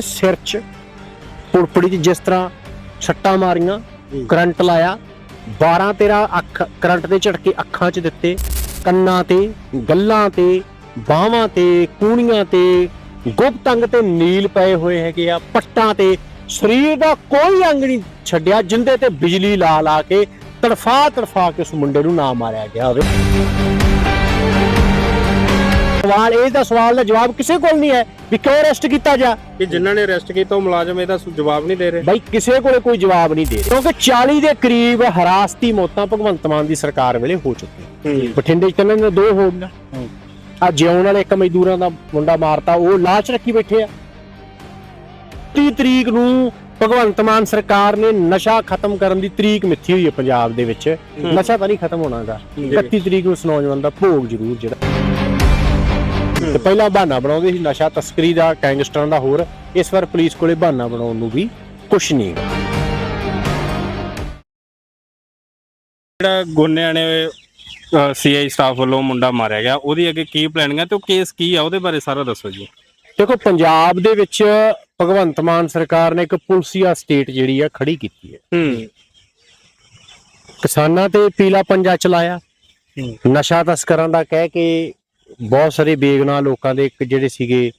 ਸਿਰ 'ਚ ਪੁੜਪੜੀ 'ਚ ਜਿਸ ਤਰ੍ਹਾਂ ਛੱਟਾਂ ਮਾਰੀਆਂ। ਕਰੰਟ ਲਾਇਆ 12 13 ਅੱਖ ਕਰੰਟ ਦੇ ਝਟਕੇ ਅੱਖਾਂ 'ਚ ਦਿੱਤੇ ਕੰਨਾਂ ਤੇ ਗੱਲਾਂ ਤੇ ਬਾਹਾਂ ਤੇ ਕੂਣੀਆਂ ਤੇ ਗੁਪਤ ਅੰਗ ਤੇ ਨੀਲ ਪਏ ਹੋਏ ਹੈਗੇ ਆ ਪੱਟਾਂ ਤੇ ਸਰੀਰ ਦਾ ਕੋਈ ਅੰਗ ਨਹੀਂ ਛੱਡਿਆ ਜਿੰਦੇ ਤੇ ਬਿਜਲੀ ਲਾ ਲਾ ਕੇ ਤੜਫਾ ਤੜਫਾ ਕੇ ਉਸ ਮੁੰਡੇ ਨੂੰ ਨਾ ਮਾਰਿਆ ਗਿਆ ਹੋਵੇ ਸਵਾਲ ਇਹ ਦਾ ਸਵਾਲ ਦਾ ਜਵਾਬ ਕਿਸੇ ਕੋਲ ਨਹੀਂ ਹੈ ਵੀ ਕਿਉਂ ਅਰੈਸਟ ਕੀਤਾ ਜਾ ਕਿ ਜਿਨ੍ਹਾਂ ਨੇ ਅਰੈਸਟ ਕੀਤਾ ਉਹ ਮੁਲਾਜ਼ਮ ਇਹਦਾ ਸੁ- ਜਵਾਬ ਨਹੀਂ ਦੇ ਰਹੇ। ਬਾਈ ਕਿਸੇ ਕੋਲੇ ਕੋਈ ਜਵਾਬ ਨਹੀਂ ਦੇ ਰਿਹਾ। ਕਿਉਂਕਿ 40 ਦੇ ਕਰੀਬ ਹਰਾਸਤੀ ਮੌਤਾਂ ਭਗਵੰਤ ਮਾਨ ਦੀ ਸਰਕਾਰ ਵੇਲੇ ਹੋ ਚੁੱਕੀਆਂ। ਬਠਿੰਡੇ ਚ ਨੇ ਦੋ ਹੋ ਗਈਆਂ। ਆ ਜਿਉਣ ਵਾਲੇ ਇੱਕ ਮਜ਼ਦੂਰਾਂ ਦਾ ਮੁੰਡਾ ਮਾਰਤਾ ਉਹ ਲਾਸ਼ ਰੱਖੀ ਬੈਠੇ ਆ। 30 ਤਰੀਕ ਨੂੰ ਭਗਵੰਤ ਮਾਨ ਸਰਕਾਰ ਨੇ ਨਸ਼ਾ ਖਤਮ ਕਰਨ ਦੀ ਤਰੀਕ ਮਿੱਥੀ ਹੋਈ ਹੈ ਪੰਜਾਬ ਦੇ ਵਿੱਚ। ਨਸ਼ਾ ਤਾਂ ਨਹੀਂ ਖਤਮ ਹੋਣਾਗਾ। ਜੀ। 31 ਤਰੀਕ ਨੂੰ ਉਸ ਨੌਜਵਾਨ ਦਾ ਭੋਗ ਜ਼ਰੂਰ ਜਿਹੜਾ। ਤੇ ਪਹਿਲਾਂ ਬਹਾਨਾ ਬਣਾਉਂਦੇ ਸੀ ਨਸ਼ਾ ਤਸਕਰੀ ਦਾ ਗੈਂਗਸਟਰਾਂ ਦਾ ਹੋਰ। ਇਸ ਵਾਰ ਪੁਲਿਸ ਕੋਲੇ ਬਹਾਨਾ ਬਣਾਉਣ ਨੂੰ ਵੀ ਕੁਛ ਨਹੀਂ। ਜਿਹੜਾ ਗੋਨਿਆਂ ਨੇ ਸੀਆਈ ਸਟਾਫ ਵੱਲੋਂ ਮੁੰਡਾ ਮਾਰਿਆ ਗਿਆ ਉਹਦੀ ਅੱਗੇ ਕੀ ਪਲੈਨਿੰਗ ਹੈ ਤੇ ਉਹ ਕੇਸ ਕੀ ਆ ਉਹਦੇ ਬਾਰੇ ਸਾਰਾ ਦੱਸੋ ਜੀ। ਦੇਖੋ ਪੰਜਾਬ ਦੇ ਵਿੱਚ ਭਗਵੰਤ ਮਾਨ ਸਰਕਾਰ ਨੇ ਇੱਕ ਪੁਲਸੀਆ ਸਟੇਟ ਜਿਹੜੀ ਆ ਖੜੀ ਕੀਤੀ ਹੈ। ਹੂੰ। ਕਿਸਾਨਾਂ ਤੇ ਪੀਲਾ ਪੰਜਾ ਚਲਾਇਆ। ਨਸ਼ਾ ਤਸਕਰਾਂ ਦਾ ਕਹਿ ਕੇ ਬਹੁਤ ਸਾਰੇ ਬੇਗੁਨਾਹ ਲੋਕਾਂ ਦੇ ਇੱਕ ਜਿਹੜੇ ਸੀਗੇ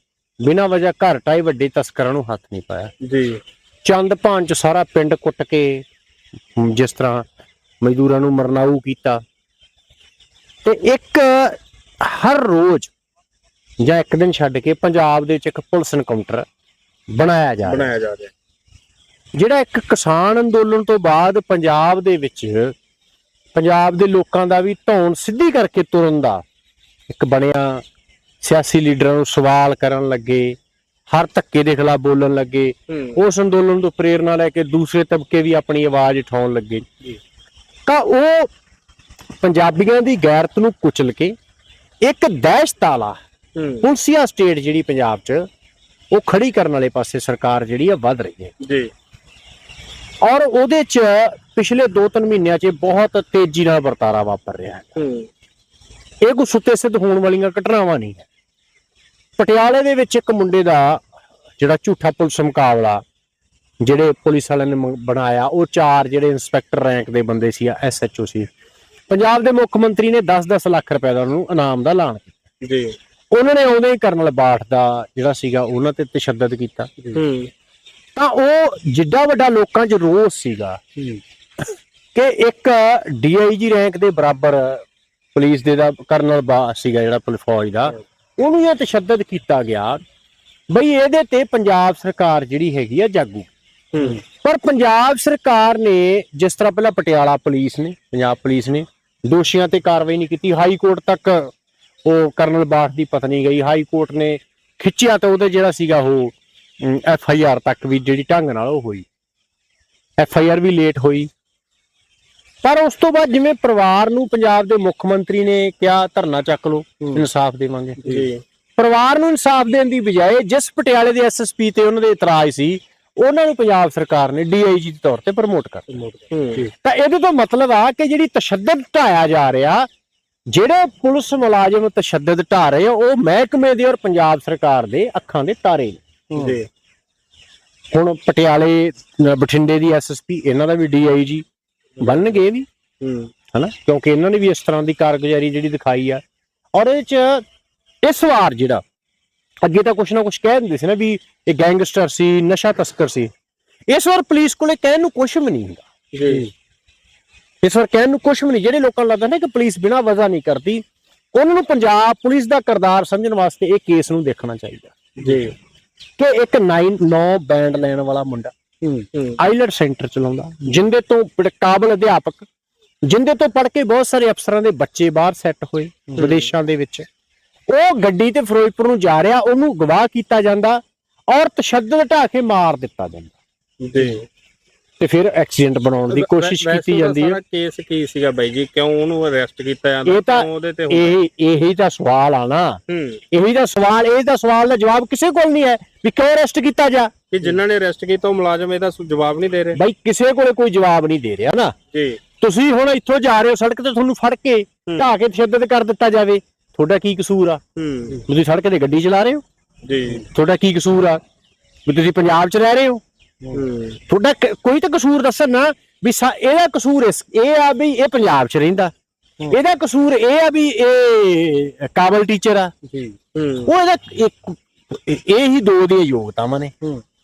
ਬਿਨਾਂ ਵਜ੍ਹਾ ਘਰ ਟਾਈ ਵੱਡੇ ਤਸਕਰਾਂ ਨੂੰ ਹੱਥ ਨਹੀਂ ਪਾਇਆ। ਜੀ। ਚੰਦ ਭਾਨ ਚ ਸਾਰਾ ਪਿੰਡ ਕੁੱਟ ਕੇ ਜਿਸ ਤਰ੍ਹਾਂ ਮਜ਼ਦੂਰਾਂ ਨੂੰ ਮਰਨਾਊ ਕੀਤਾ। ਤੇ ਇੱਕ ਹਰ ਰੋਜ਼ ਜਾਂ ਇੱਕ ਦਿਨ ਛੱਡ ਕੇ ਪੰਜਾਬ ਦੇ ਵਿੱਚ ਇੱਕ ਪੁਲਿਸ ਐਨਕਾਊਂਟਰ ਬਣਾਇਆ ਜਾ ਰਿਹਾ। ਬਣਾਇਆ ਜਾ ਰਿਹਾ। ਜਿਹੜਾ ਇੱਕ ਕਿਸਾਨ ਅੰਦੋਲਨ ਤੋਂ ਬਾਅਦ ਪੰਜਾਬ ਦੇ ਵਿੱਚ ਪੰਜਾਬ ਦੇ ਲੋਕਾਂ ਦਾ ਵੀ ਧੌਣ ਸਿੱਧੀ ਕਰਕੇ ਤੁਰਨ ਦਾ ਇੱਕ ਬਣਿਆ ਸਿਆਸੀ ਲੀਡਰਾਂ ਨੂੰ ਸਵਾਲ ਕਰਨ ਲੱਗੇ ਹਰ ਧੱਕੇ ਦੇ ਖਿਲਾਫ ਬੋਲਣ ਲੱਗੇ ਉਸ ਅੰਦੋਲਨ ਤੋਂ ਪ੍ਰੇਰਣਾ ਲੈ ਕੇ ਦੂਸਰੇ ਤਬਕੇ ਵੀ ਆਪਣੀ ਆਵਾਜ਼ ਉਠਾਉਣ ਲੱਗੇ। ਤਾਂ ਉਹ ਪੰਜਾਬੀਆਂ ਦੀ ਗੈਰਤ ਨੂੰ ਕੁਚਲ ਕੇ ਇੱਕ ਦਹਿਸ਼ਤ ਵਾਲਾ ਪੁਲਸੀਆ ਸਟੇਟ ਜਿਹੜੀ ਪੰਜਾਬ 'ਚ ਉਹ ਖੜੀ ਕਰਨ ਵਾਲੇ ਪਾਸੇ ਸਰਕਾਰ ਜਿਹੜੀ ਆ ਵੱਧ ਰਹੀ ਹੈ। ਜੀ। ਔਰ ਉਹਦੇ 'ਚ ਪਿਛਲੇ 2-3 ਮਹੀਨਿਆਂ 'ਚ ਬਹੁਤ ਤੇਜ਼ੀ ਨਾਲ ਵਰਤਾਰਾ ਵਾਪਰ ਰਿਹਾ ਹੂੰ। ਇਹ ਕੋਈ ਸੁੱਤੇ ਸਿੱਧ ਹੋਣ ਵਾਲੀਆਂ ਘਟਨਾਵਾਂ ਨਹੀਂ ਹੈ ਪਟਿਆਲੇ ਦੇ ਵਿੱਚ ਇੱਕ ਮੁੰਡੇ ਦਾ ਜਿਹੜਾ ਝੂਠਾ ਪੁਲਿਸ ਮੁਕਾਬਲਾ ਜਿਹੜੇ ਪੁਲਿਸ ਵਾਲਿਆਂ ਨੇ ਬਣਾਇਆ ਉਹ ਚਾਰ ਜਿਹੜੇ ਇੰਸਪੈਕਟਰ ਰੈਂਕ ਦੇ ਬੰਦੇ ਸੀ ਐਸਐਚਓ ਸੀ। ਪੰਜਾਬ ਦੇ ਮੁੱਖ ਮੰਤਰੀ ਨੇ 10-10 ਲੱਖ ਰੁਪਏ ਦਾ ਉਹਨੂੰ ਇਨਾਮ ਦਾ ਐਲਾਨ ਕੀਤਾ। ਜੀ। ਉਹਨਾਂ ਨੇ ਆਉਂਦੇ ਹੀ ਕਰਨਲ ਬਾਠ ਦਾ ਜਿਹੜਾ ਸੀਗਾ ਉਹਨਾਂ ਤੇ ਤਸ਼ੱਦਦ ਕੀਤਾ। ਤਾਂ ਉਹ ਜਿੱਡਾ ਵੱਡਾ ਲੋਕਾਂ 'ਚ ਰੋਸ ਸੀਗਾ ਕਿ ਇੱਕ ਡੀਆਈਜੀ ਰੈਂਕ ਦੇ ਬਰਾਬਰ ਪੁਲਿਸ ਦੇ ਦਾ ਕਰਨਲ ਬਾ ਸੀਗਾ ਜਿਹੜਾ ਪੁਲਿਸ ਫੌਜ ਦਾ ਉਹਨੂੰ ਇਹ ਤਸ਼ੱਦਦ ਕੀਤਾ ਗਿਆ ਬਈ ਇਹਦੇ ਤੇ ਪੰਜਾਬ ਸਰਕਾਰ ਜਿਹੜੀ ਹੈਗੀ ਆ ਜਾਗੂ। ਪਰ ਪੰਜਾਬ ਸਰਕਾਰ ਨੇ ਜਿਸ ਤਰ੍ਹਾਂ ਪਹਿਲਾਂ ਪਟਿਆਲਾ ਪੁਲਿਸ ਨੇ ਪੰਜਾਬ ਪੁਲਿਸ ਨੇ ਦੋਸ਼ੀਆਂ ਤੇ ਕਾਰਵਾਈ ਨਹੀਂ ਕੀਤੀ। ਹਾਈ ਕੋਰਟ ਤੱਕ ਉਹ ਕਰਨਲ ਬਾਠ ਦੀ ਪਤਨੀ ਗਈ। ਹਾਈ ਕੋਰਟ ਨੇ ਖਿੱਚਿਆ ਤਾਂ ਉਹਦੇ ਜਿਹੜਾ ਸੀਗਾ ਉਹ ਐਫ ਆਈ ਆਰ ਤੱਕ ਵੀ ਜਿਹੜੀ ਢੰਗ ਨਾਲ ਉਹ ਹੋਈ। ਐਫ ਆਈ ਆਰ ਵੀ ਲੇਟ ਹੋਈ। ਪਰ ਉਸ ਤੋਂ ਬਾਅਦ ਜਿਵੇਂ ਪਰਿਵਾਰ ਨੂੰ ਪੰਜਾਬ ਦੇ ਮੁੱਖ ਮੰਤਰੀ ਨੇ ਕਿਹਾ ਧਰਨਾ ਚੱਕ ਲਓ। ਇਨਸਾਫ ਦੇਵਾਂਗੇ। ਜੀ। ਪਰਿਵਾਰ ਨੂੰ ਇਨਸਾਫ ਦੇਣ ਦੀ ਬਜਾਏ ਜਿਸ ਪਟਿਆਲੇ ਦੇ ਐਸਐਸਪੀ ਤੇ ਉਹਨਾਂ ਦੇ ਇਤਰਾਜ਼ ਸੀ ਉਹਨਾਂ ਨੂੰ ਪੰਜਾਬ ਸਰਕਾਰ ਨੇ ਡੀਆਈਜੀ ਦੇ ਤੌਰ ਤੇ ਪ੍ਰਮੋਟ ਕਰ ਤਾਂ ਇਹਦੇ ਤੋਂ ਮਤਲਬ ਆ ਕਿ ਜਿਹੜੀ ਤਸ਼ੱਦਦ ਢਾਇਆ ਜਾ ਰਿਹਾ ਜਿਹੜੇ ਪੁਲਿਸ ਮੁਲਾਜ਼ਮ ਤਸ਼ੱਦਦ ਢਾ ਰਹੇ ਆ ਉਹ ਮਹਿਕਮੇ ਦੇ ਔਰ ਪੰਜਾਬ ਸਰਕਾਰ ਦੇ ਅੱਖਾਂ ਦੇ ਤਾਰੇ ਨੇ। ਹੁਣ ਪਟਿਆਲੇ ਬਠਿੰਡੇ ਦੀ ਐਸਐਸਪੀ ਇਹਨਾਂ ਦਾ ਵੀ ਡੀਆਈਜੀ ਬਣਨਗੇ ਵੀ। ਹੂੰ। ਹਨਾ? ਕਿਉਂਕਿ ਇਹਨਾਂ ਨੇ ਵੀ ਇਸ ਤਰ੍ਹਾਂ ਦੀ ਕਾਰਗੁਜ਼ਾਰੀ ਜਿਹੜੀ ਦਿਖਾਈ ਆ। ਔਰ ਇਹ ਚ ਇਸ ਵਾਰ ਜਿਹੜਾ ਅੱਗੇ ਤਾਂ ਕੁਛ ਨਾ ਕੁਛ ਕਹਿ ਦਿੰਦੇ ਸੀ ਨਾ ਵੀ ਇਹ ਗੈਂਗਸਟਰ ਸੀ ਨਸ਼ਾ ਤਸਕਰ ਸੀ। ਇਸ ਵਾਰ ਪੁਲਿਸ ਕੋਲੇ ਕਹਿਣ ਨੂੰ ਕੁਛ ਵੀ ਨਹੀਂ ਹੁੰਦਾ। ਜੀ। ਇਸ ਵਾਰ ਕਹਿਣ ਨੂੰ ਕੁਛ ਵੀ ਨਹੀਂ। ਜਿਹੜੇ ਲੋਕਾਂ ਨੂੰ ਲੱਗਦਾ ਨਾ ਕਿ ਪੁਲਿਸ ਬਿਨਾਂ ਵਜ੍ਹਾ ਨਹੀਂ ਕਰਦੀ ਉਹਨਾਂ ਨੂੰ ਪੰਜਾਬ ਪੁਲਿਸ ਦਾ ਕਰਦਾਰ ਸਮਝਣ ਵਾਸਤੇ ਇਹ ਕੇਸ ਨੂੰ ਦੇਖਣਾ ਚਾਹੀਦਾ। ਜੀ। ਕਿ ਇੱਕ 9 9 ਬੈਂਡ ਲੈਣ ਵਾਲਾ ਮੁੰਡਾ ਆਈਲਟ ਸੈਂਟਰ ਚਲਾਉਂਦਾ ਜਿੰਦੇ ਤੋਂ ਕਾਬਲ ਅਧਿਆਪਕ ਜਿੰਦੇ ਤੋਂ ਪੜ੍ਹ ਕੇ ਬਹੁਤ ਸਾਰੇ ਅਫਸਰਾਂ ਦੇ ਬੱਚੇ ਬਾਹਰ ਸੈੱਟ ਹੋਏ ਵਿਦੇਸ਼ਾਂ ਦੇ ਵਿੱਚ। ਉਹ ਗੱਡੀ ਤੇ ਫਿਰੋਜ਼ਪੁਰ ਨੂੰ ਜਾ ਰਿਹਾ ਉਹਨੂੰ ਗਵਾਹ ਕੀਤਾ ਜਾਂਦਾ ਔਰ ਤਸ਼ੱਦਦ ਢਾ ਕੇ ਮਾਰ ਦਿੱਤਾ ਜਾਂਦਾ। ਜੀ। ਤੇ ਫਿਰ ਐਕਸੀਡੈਂਟ ਬਣਾਉਣ ਦੀ ਕੋਸ਼ਿਸ਼ ਕੀਤੀ ਜਾਂਦੀ ਹੈ। ਕੇਸ ਕੀ ਸੀਗਾ ਬਾਈ ਜੀ? ਕਿਉਂ ਉਹਨੂੰ ਅਰੈਸਟ ਕੀਤਾ ਜਾਂਦਾ ਕਿਉਂ ਉਹਦੇ ਤੇ ਇਹ ਇਹੀ ਤਾਂ ਸਵਾਲ ਆ ਨਾ। ਹੂੰ। ਇਹੀ ਤਾਂ ਸਵਾਲ ਇਹ ਤਾਂ ਸਵਾਲ ਦਾ ਜਵਾਬ ਕਿਸੇ ਕੋਲ ਨਹੀਂ ਹੈ ਵੀ ਕਿਉਂ ਅਰੈਸਟ ਕੀਤਾ ਜਾ? ਕਿ ਜਿਨ੍ਹਾਂ ਨੇ ਅਰੈਸਟ ਕੀਤਾ ਉਹ ਮੁਲਾਜ਼ਮ ਇਹਦਾ ਜਵਾਬ ਨਹੀਂ ਦੇ ਰਹੇ। ਬਾਈ ਕਿਸੇ ਕੋਲੇ ਕੋਈ ਜਵਾਬ ਨਹੀਂ ਦੇ ਰਿਹਾ ਨਾ। ਜੀ। ਤੁਸੀਂ ਹੁਣ ਇੱਥੋਂ ਜਾ ਰਹੇ ਹੋ ਸੜਕ ਤੇ ਤੁਹਾਨੂੰ ਫੜ ਕੇ ਢਾ ਕੇ ਤਸ਼ੱਦਦ ਕਰ ਦਿੱਤਾ ਜਾਵੇ। ਤੁਹਾਡਾ ਕੀ ਕਸੂਰ ਆ? ਹੂੰ। ਤੁਸੀਂ ਸੜਕ ਤੇ ਗੱਡੀ ਚਲਾ ਰਹੇ ਹੋ? ਜੀ। ਤੁਹਾਡਾ ਕੀ ਕਸੂਰ ਆ? ਵੀ ਤੁਸੀਂ ਪੰਜਾਬ 'ਚ ਰਹਿ ਰਹੇ ਹੋ? ਤੁਹਾਡਾ ਕੋਈ ਤਾਂ ਕਸੂਰ ਦੱਸਣ ਨਾ ਵੀ ਇਹਦਾ ਕਸੂਰ ਇਸ ਇਹ ਆ ਵੀ ਇਹ ਪੰਜਾਬ 'ਚ ਰਹਿੰਦਾ। ਇਹਦਾ ਕਸੂਰ ਇਹ ਆ ਵੀ ਇਹ ਕਾਬਲ ਟੀਚਰ ਆ। ਜੀ। ਉਹ ਇਹਦਾ ਇਹ ਇਹ ਹੀ ਦੋ ਦੀਆਂ ਯੋਗਤਾਵਾਂ ਨੇ।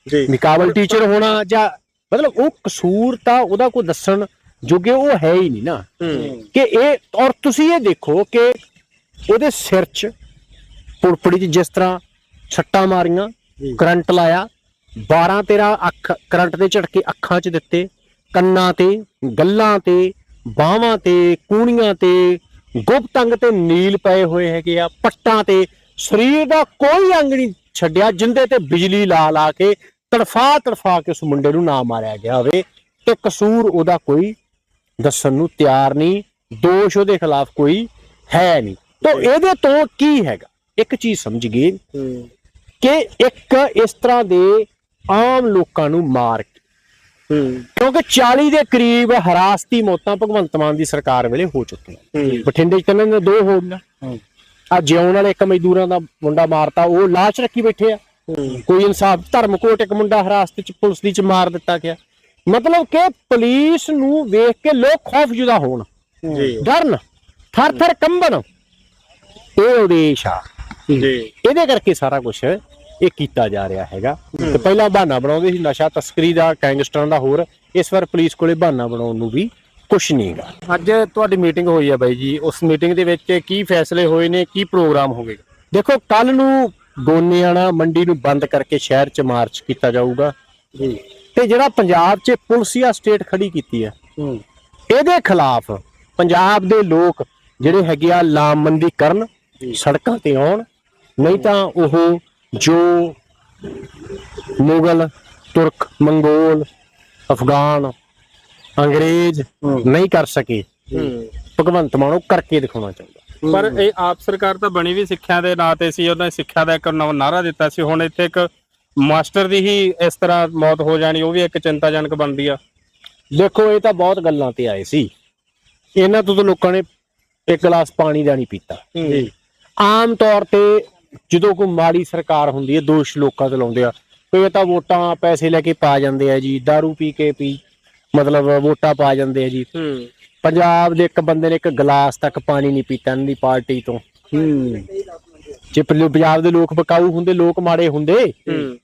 ਜੀ। ਵੀ ਕਾਬਲ ਟੀਚਰ ਹੋਣਾ ਜਾਂ ਮਤਲਬ ਉਹ ਕਸੂਰ ਤਾਂ ਉਹਦਾ ਕੋਈ ਦੱਸਣ ਜੋਗੇ ਉਹ ਹੈ ਹੀ ਨਹੀਂ ਨਾ। ਕਿ ਇਹ ਔਰ ਤੁਸੀਂ ਇਹ ਦੇਖੋ ਕਿ ਉਹਦੇ ਸਿਰ 'ਚ ਪੁੜਪੜੀ 'ਚ ਜਿਸ ਤਰ੍ਹਾਂ ਛੱਟਾਂ ਮਾਰੀਆਂ। ਕਰੰਟ ਲਾਇਆ 12 13 ਅੱਖ ਕਰੰਟ ਦੇ ਝਟਕੇ ਅੱਖਾਂ 'ਚ ਦਿੱਤੇ ਕੰਨਾਂ ਤੇ ਗੱਲਾਂ ਤੇ ਬਾਹਾਂ ਤੇ ਕੂਣੀਆਂ ਤੇ ਗੁਪਤ ਅੰਗ ਤੇ ਨੀਲ ਪਏ ਹੋਏ ਹੈਗੇ ਆ ਪੱਟਾਂ ਤੇ। ਸਰੀਰ ਦਾ ਕੋਈ ਅੰਗ ਨਹੀਂ ਛੱਡਿਆ ਜਿੰਦੇ ਤੇ ਬਿਜਲੀ ਲਾ ਲਾ ਕੇ ਤੜਫਾ ਤੜਫਾ ਕੇ ਉਸ ਮੁੰਡੇ ਨੂੰ ਨਾ ਮਾਰਿਆ ਗਿਆ ਹੋਵੇ ਤੇ ਕਸੂਰ ਉਹਦਾ ਕੋਈ ਦੱਸਣ ਨੂੰ ਤਿਆਰ ਨਹੀਂ ਦੋਸ਼ ਉਹਦੇ ਖਿਲਾਫ ਕੋਈ ਹੈ ਨਹੀਂ। ਤਾਂ ਇਹਦੇ ਤੋਂ ਕੀ ਹੈਗਾ? ਇੱਕ ਚੀਜ਼ ਸਮਝ ਗਏ ਕਿ ਇੱਕ ਇਸ ਤਰ੍ਹਾਂ ਦੇ ਆਮ ਲੋਕਾਂ ਨੂੰ ਮਾਰ ਕੇ। ਕਿਉਂਕਿ 40 ਦੇ ਕਰੀਬ ਹਰਾਸਤੀ ਮੌਤਾਂ ਭਗਵੰਤ ਮਾਨ ਦੀ ਸਰਕਾਰ ਵੇਲੇ ਹੋ ਚੁੱਕੀਆਂ। ਬਠਿੰਡੇ ਚ ਤਾਂ ਦੋ ਹੋ ਗਈਆਂ। ਆ ਜਿਉਣ ਵਾਲੇ ਇੱਕ ਮਜ਼ਦੂਰਾਂ ਦਾ ਮੁੰਡਾ ਮਾਰਤਾ ਉਹ ਲਾਸ਼ ਰੱਖੀ ਬੈਠੇ ਆ। ਕੋਈ ਇਨਸਾਫ ਧਰਮਕੋਟ ਇੱਕ ਮੁੰਡਾ ਹਿਰਾਸਤ ਚ ਪੁਲਿਸ ਦੀ ਚ ਮਾਰ ਦਿੱਤਾ ਗਿਆ। ਮਤਲਬ ਕਿ ਪੁਲਿਸ ਨੂੰ ਵੇਖ ਕੇ ਲੋਕ ਖੌਫਜਦਾ ਹੋਣ। ਜੀ। ਡਰਨ ਥਰ ਥਰ ਕੰਬਣ। ਇਹ ਉਦੇਸ਼ ਆ। ਜੀ। ਇਹਦੇ ਕਰਕੇ ਸਾਰਾ ਕੁਝ ਇਹ ਕੀਤਾ ਜਾ ਰਿਹਾ ਹੈਗਾ। ਤੇ ਪਹਿਲਾਂ ਬਹਾਨਾ ਬਣਾਉਂਦੇ ਸੀ ਨਸ਼ਾ ਤਸਕਰੀ ਦਾ ਗੈਂਗਸਟਰਾਂ ਦਾ ਹੋਰ। ਇਸ ਵਾਰ ਪੁਲਿਸ ਕੋਲੇ ਬਹਾਨਾ ਬਣਾਉਣ ਨੂੰ ਵੀ ਕੁਝ ਨਹੀਂਗਾ ਅੱਜ ਤੁਹਾਡੀ ਮੀਟਿੰਗ ਹੋਈ ਆ ਬਾਈ ਜੀ। ਉਸ ਮੀਟਿੰਗ ਦੇ ਵਿੱਚ ਕੀ ਫੈਸਲੇ ਹੋਏ ਨੇ ਕੀ ਪ੍ਰੋਗਰਾਮ ਹੋਵੇਗਾ? ਦੇਖੋ ਕੱਲ ਨੂੰ ਗੋਨੇਆਣਾ ਮੰਡੀ ਨੂੰ ਬੰਦ ਕਰਕੇ ਸ਼ਹਿਰ 'ਚ ਮਾਰਚ ਕੀਤਾ ਜਾਊਗਾ। ਜੀ। ਤੇ ਜਿਹੜਾ ਪੰਜਾਬ 'ਚ ਪੁਲਸੀਆ ਸਟੇਟ ਖੜੀ ਕੀਤੀ ਹੈ। ਇਹਦੇ ਖਿਲਾਫ ਪੰਜਾਬ ਦੇ ਲੋਕ ਜਿਹੜੇ ਹੈਗੇ ਆ ਲਾਮਬੰਦੀ ਕਰਨ ਸੜਕਾਂ ਤੇ ਆਉਣ ਨਹੀਂ ਤਾਂ ਉਹ ਜੋ ਮੁਗਲ ਤੁਰਕ ਮੰਗੋਲ ਅਫਗਾਨ ਅੰਗਰੇਜ਼ ਨਹੀਂ ਕਰ ਸਕੇ। ਭਗਵੰਤ ਮਾਨ ਉਹ ਕਰਕੇ ਦਿਖਾਉਣਾ ਚਾਹੁੰਦਾ। ਪਰ ਇਹ ਆਪ ਸਰਕਾਰ ਤਾਂ ਬਣੀ ਵੀ ਸਿੱਖਿਆ ਦੇ ਨਾਂ ਤੇ ਸੀ ਉਹਨਾਂ ਨੇ ਸਿੱਖਿਆ ਦਾ ਇੱਕ ਨਵਾਂ ਨਾਰਾ ਦਿੱਤਾ ਸੀ। ਹੁਣ ਇੱਥੇ ਇੱਕ ਮਾਸਟਰ ਦੀ ਹੀ ਇਸ ਤਰ੍ਹਾਂ ਮੌਤ ਹੋ ਜਾਣੀ ਉਹ ਵੀ ਇੱਕ ਚਿੰਤਾਜਨਕ ਬਣਦੀ ਆ। ਦੇਖੋ ਇਹ ਤਾਂ ਬਹੁਤ ਗੱਲਾਂ ਤੇ ਆਏ ਸੀ। ਇਹਨਾਂ ਤੋਂ ਤਾਂ ਲੋਕਾਂ ਨੇ ਇੱਕ ਗਲਾਸ ਪਾਣੀ ਦਾ ਨਹੀਂ ਪੀਤਾ। ਜੀ ਆਮ ਤੌਰ ਤੇ ਜਦੋਂ ਕੋਈ ਮਾੜੀ ਸਰਕਾਰ ਹੁੰਦੀ ਹੈ ਦੋਸ਼ ਲੋਕਾਂ ਤੇ ਲਾਉਂਦੇ ਆ। ਕੋਈ ਤਾਂ ਵੋਟਾਂ ਪੈਸੇ ਲੈ ਕੇ ਪਾ ਜਾਂਦੇ ਆ ਜੀ दारू ਪੀ ਕੇ ਪੀ ਮਤਲਬ ਵੋਟਾਂ ਪਾ ਜਾਂਦੇ ਆ ਜੀ। ਹੂੰ। ਪੰਜਾਬ ਦੇ ਇੱਕ ਬੰਦੇ ਨੇ ਇੱਕ ਗਲਾਸ ਤੱਕ ਪਾਣੀ ਨਹੀਂ ਪੀਤਾ ਇਹਨਾਂ ਦੀ ਪਾਰਟੀ ਤੋਂ। ਹੂੰ। ਜੇ ਪੰਜਾਬ ਦੇ ਲੋਕ ਬਕਾਊ ਹੁੰਦੇ ਲੋਕ ਮਾੜੇ ਹੁੰਦੇ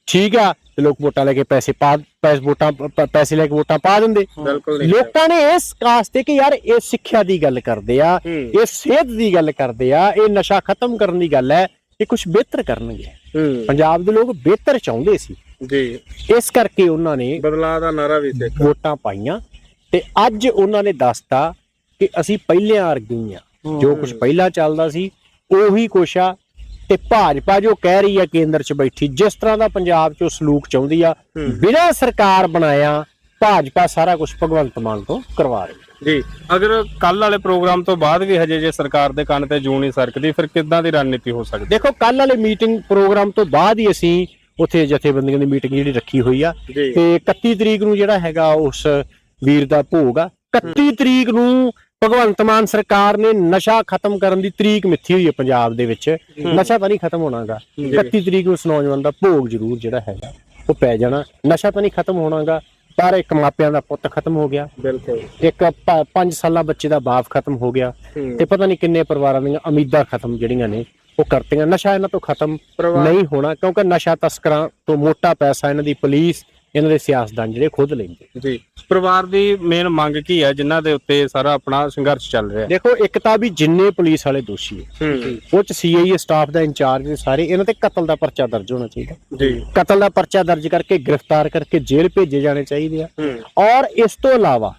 ਠੀਕ ਆ ਤੇ ਲੋਕ ਵੋਟਾਂ ਲੈ ਕੇ ਪੈਸੇ ਪਾ ਪੈਸੇ ਵੋਟਾਂ ਪੈਸੇ ਲੈ ਕੇ ਵੋਟਾਂ ਪਾ ਦਿੰਦੇ। ਲੋਕਾਂ ਨੇ ਇਸ ਕਾਸ ਤੇ ਕਿ ਯਾਰ ਇਹ ਸਿੱਖਿਆ ਦੀ ਗੱਲ ਕਰਦੇ ਆ ਇਹ ਸਿਹਤ ਦੀ ਗੱਲ ਕਰਦੇ ਆ ਇਹ ਨਸ਼ਾ ਖਤਮ ਕਰਨ ਦੀ ਗੱਲ ਹੈ। ਇਹ ਕੁਝ ਬਿਹਤਰ ਕਰਨਗੇ। ਹੂੰ। ਪੰਜਾਬ ਦੇ ਲੋਕ ਬਿਹਤਰ ਚਾਹੁੰਦੇ ਸੀ। ਜੀ। ਇਸ ਕਰਕੇ ਉਹਨਾਂ ਨੇ ਬਦਲਾਅ ਦਾ ਨਾਰਾ ਵੀ ਸੀ ਵੋਟਾਂ ਪਾਈਆਂ ਤੇ ਅੱਜ ਉਹਨਾਂ ਨੇ ਦੱਸਤਾ ਕਿ ਅਸੀਂ ਪਹਿਲਿਆਂ ਵਰਗੇ ਆ ਜੋ ਕੁਝ ਪਹਿਲਾਂ ਚੱਲਦਾ ਸੀ ਉਹੀ ਕੁਛ ਆ। ਤੇ ਭਾਜਪਾ ਜੋ ਕਹਿ ਰਹੀ ਆ ਕੇਂਦਰ 'ਚ ਬੈਠੀ ਜਿਸ ਤਰ੍ਹਾਂ ਦਾ ਪੰਜਾਬ 'ਚ ਉਹ ਸਲੂਕ ਚਾਹੁੰਦੀ ਆ। ਬਿਨਾਂ ਸਰਕਾਰ ਬਣਾਇਆ ਭਾਜਪਾ ਸਾਰਾ ਕੁਝ ਭਗਵੰਤ ਮਾਨ ਤੋਂ ਕਰਵਾ ਰਹੀ ਹੈ ਜੀ ਅਗਰ ਕੱਲ ਵਾਲੇ ਪ੍ਰੋਗਰਾਮ ਤੋਂ ਬਾਅਦ ਵੀ ਹਜੇ ਜੇ ਸਰਕਾਰ ਦੇ ਕੰਨ ਤੇ ਜੂੰ ਨਹੀਂ ਸਰਕਦੀ ਫਿਰ ਕਿੱਦਾਂ ਦੀ ਰਣਨੀਤੀ ਹੋ ਸਕਦੀ? ਦੇਖੋ ਕੱਲ ਵਾਲੇ ਮੀਟਿੰਗ ਪ੍ਰੋਗਰਾਮ ਤੋਂ ਬਾਅਦ ਹੀ ਅਸੀਂ ਉੱਥੇ ਜਥੇਬੰਦੀਆਂ ਦੀ ਮੀਟਿੰਗ ਜਿਹੜੀ ਰੱਖੀ ਹੋਈ ਆ। ਤੇ 31 ਤਰੀਕ ਨੂੰ ਜਿਹੜਾ ਹੈਗਾ ਉਸ ਵੀਰ ਦਾ ਭੋਗ ਆ। 31 ਤਰੀਕ ਨੂੰ ਭਗਵੰਤ ਮਾਨ ਸਰਕਾਰ ਨੇ ਨਸ਼ਾ ਖਤਮ ਕਰਨ ਦੀ ਤਰੀਕ ਮਿੱਥੀ ਹੋਈ ਹੈ ਪੰਜਾਬ ਦੇ ਵਿੱਚ। ਨਸ਼ਾ ਤਾਂ ਨਹੀਂ ਖਤਮ ਹੋਣਾਗਾ। 31 ਤਰੀਕ ਨੂੰ ਉਸ ਨੌਜਵਾਨ ਦਾ ਭੋਗ ਜ਼ਰੂਰ ਜਿਹੜਾ ਹੈਗਾ ਉਹ ਪੈ ਜਾਣਾ। ਨਸ਼ਾ ਤਾਂ ਨਹੀਂ ਖਤਮ ਹੋਣਾਗਾ। ਪਰ ਇੱਕ ਮਾਪਿਆਂ ਦਾ ਪੁੱਤ ਖਤਮ ਹੋ ਗਿਆ। ਬਿਲਕੁਲ। ਇੱਕ 5 ਸਾਲਾਂ ਬੱਚੇ ਦਾ ਬਾਪ ਖਤਮ ਹੋ ਗਿਆ। ਤੇ ਪਤਾ ਨਹੀਂ ਕਿੰਨੇ ਪਰਿਵਾਰਾਂ ਦੀਆਂ ਉਮੀਦਾਂ ਖਤਮ ਜਿਹੜੀਆਂ ਨੇ ਉਹ ਕਰਤੀਆਂ। ਨਸ਼ਾ ਇਹਨਾਂ ਤੋਂ ਖਤਮ ਨਹੀਂ ਹੋਣਾ ਕਿਉਂਕਿ ਨਸ਼ਾ ਤਸਕਰਾਂ ਤੋਂ ਮੋਟਾ ਪੈਸਾ ਇਹਨਾਂ ਦੀ ਪੁਲਿਸ ਇਹਨਾਂ ਦੇ ਸਿਆਸਤਦਾਨ ਜਿਹੜੇ ਖੁਦ ਲੈਂਦੇ। ਜੀ। ਪਰਿਵਾਰ ਦੀ ਮੇਨ ਮੰਗ ਕੀ ਹੈ ਜਿਨ੍ਹਾਂ ਦੇ ਉੱਤੇ ਸਾਰਾ ਆਪਣਾ ਸੰਘਰਸ਼ ਚੱਲ ਰਿਹਾ। ਦੇਖੋ ਇੱਕ ਤਾਂ ਵੀ ਜਿੰਨੇ ਪੁਲਿਸ ਵਾਲੇ ਦੋਸ਼ੀ ਹੈ। ਉਹ ਚ ਸੀਆਈਏ ਸਟਾਫ ਦਾ ਇੰਚਾਰਜ ਸਾਰੇ ਇਹਨਾਂ ਤੇ ਕਤਲ ਦਾ ਪਰਚਾ ਦਰਜ ਹੋਣਾ ਚਾਹੀਦਾ। ਜੀ। ਕਤਲ ਦਾ ਪਰਚਾ ਦਰਜ ਕਰਕੇ ਗ੍ਰਿਫਤਾਰ ਕਰਕੇ ਜੇਲ੍ਹ ਭੇਜੇ ਜਾਣੇ ਚਾਹੀਦੇ ਆ। ਔਰ ਇਸ ਤੋਂ ਇਲਾਵਾ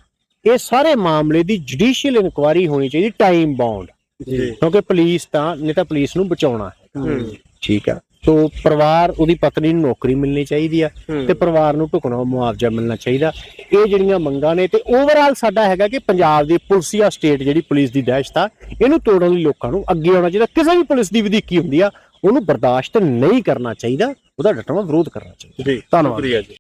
ਇਹ ਸਾਰੇ ਮਾਮਲੇ ਦੀ ਜੁਡੀਸ਼ੀਅਲ ਇਨਕੁਆਇਰੀ ਹੋਣੀ ਚਾਹੀਦੀ ਟਾਈਮ ਬਾਉਂਡ ਜੀ। ਕਿਉਂਕਿ ਪੁਲਿਸ ਤਾਂ ਨਹੀਂ ਤਾਂ ਪੁਲਿਸ ਨੂੰ ਬਚਾਉਣਾ ਹੂੰ। ਠੀਕ ਆ। ਤੋ ਪਰਿਵਾਰ ਉਹਦੀ ਪਤਨੀ ਨੂੰ ਨੌਕਰੀ ਮਿਲਣੀ ਚਾਹੀਦੀ ਆ। ਤੇ ਪਰਿਵਾਰ ਨੂੰ ਢੁਕਣਾ ਮੁਆਵਜ਼ਾ ਮਿਲਣਾ ਚਾਹੀਦਾ ਇਹ ਜਿਹੜੀਆਂ ਮੰਗਾਂ ਨੇ ਤੇ ਓਵਰਆਲ ਸਾਡਾ ਹੈਗਾ ਕਿ ਪੰਜਾਬ ਦੀ ਪੁਲਿਸੀਆ ਸਟੇਟ ਜਿਹੜੀ ਪੁਲਿਸ ਦੀ ਦਹਿਸ਼ਤ ਆ ਇਹਨੂੰ ਤੋੜਨ ਲਈ ਲੋਕਾਂ ਨੂੰ ਅੱਗੇ ਆਉਣਾ ਚਾਹੀਦਾ ਕਿਸੇ ਵੀ ਪੁਲਿਸ ਦੀ ਵਧੀਕੀ ਹੁੰਦੀ ਆ ਉਹਨੂੰ ਬਰਦਾਸ਼ਤ ਨਹੀਂ ਕਰਨਾ ਚਾਹੀਦਾ ਉਹਦਾ ਡਟਵਾਂ ਵਿਰੋਧ ਕਰਨਾ ਚਾਹੀਦਾ ਜੀ ਧੰਨਵਾਦ। ਜੀ